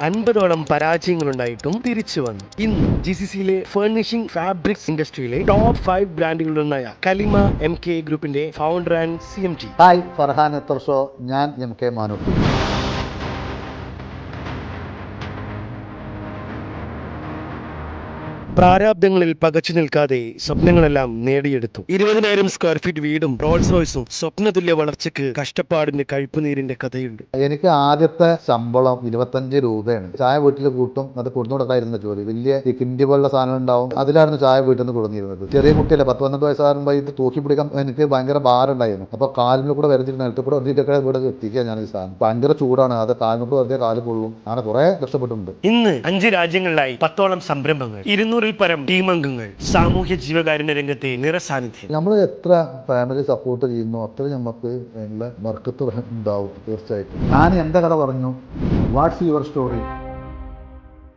അൻപതോളം പരാജയങ്ങളുണ്ടായിട്ടും തിരിച്ചു വന്നു. ഇന്ന് ജി സി സിയിലെ ഫർണിഷിംഗ് ഫാബ്രിക്സ് ഇൻഡസ്ട്രിയിലെ ടോപ്പ് ഫൈവ് ബ്രാൻഡുകളിലൊന്നായ കലിമ എം കെ ഗ്രൂപ്പിന്റെ founder and C M T hi Farhan എത്ര ഞാൻ എം കെ മാനൂട്ടി പ്രാരാബ്ദങ്ങളിൽ പകച്ചു നിൽക്കാതെ സ്വപ്നങ്ങളെല്ലാം നേടിയെടുത്തു. ഇരുപതിനായിരം സ്ക്വയർ ഫീറ്റ് വീടും റോൾസ് റോയ്സും സ്വപ്നതുല്യ വളർച്ചയ്ക്ക് കഷ്ടപ്പാടിന്റെ കഴിപ്പുനീരിന്റെ കഥയുണ്ട്. എനിക്ക് ആദ്യത്തെ ശമ്പളം ഇരുപത്തഞ്ച് രൂപയാണ്. ചായ വീട്ടിൽ കൂട്ടും അത് കൊടുന്നുകൊടുക്കായിരുന്ന ജോലി. വലിയ കിണ്ടി പോലുള്ള സാധനം ഉണ്ടാവും അതിലായിരുന്നു ചായ വീട്ടിൽ നിന്ന് കൊടുന്നിരുന്നത്. ചെറിയ കുട്ടിയല്ലേ പത്ത് പന്ത്രണ്ട് വയസ്സാകുമ്പോൾ ഇത് തൂക്കി പിടിക്കാൻ എനിക്ക് ഭയങ്കര ഭാരമുണ്ടായിരുന്നു. അപ്പൊ അപ്പോൾ കാലിൽ കൂടെ വരച്ചിട്ട് നിലത്ത് കൂടെ വന്നിട്ടൊക്കെ ഇവിടെ എത്തിക്കുക ഞാൻ ഈ സാധനം. ഭയങ്കര ചൂടാണ് അത് കാലിനോട് വരുന്ന വെറുതെ കാൽ കൊള്ളും. അങ്ങനെ കുറേ കഷ്ടപ്പെട്ടിട്ടുണ്ട്. ഇന്ന് അഞ്ച് രാജ്യങ്ങളിലായി പത്തോളം സംരംഭങ്ങൾ. ഇരുന്നൂറിൽ പരം ടീം അംഗങ്ങൾ സാമൂഹ്യ ജീവകാരുണ്യ രംഗത്തെ നിറസാന്നിധ്യം. നമ്മൾ എത്ര ഫാമിലി സപ്പോർട്ട് ചെയ്യുന്നു അത്ര നമുക്ക് നല്ല വർക്കത്ത് ഉണ്ടാവും തീർച്ചയായിട്ടും. ഞാൻ എന്റെ കഥ പറഞ്ഞു. What's your story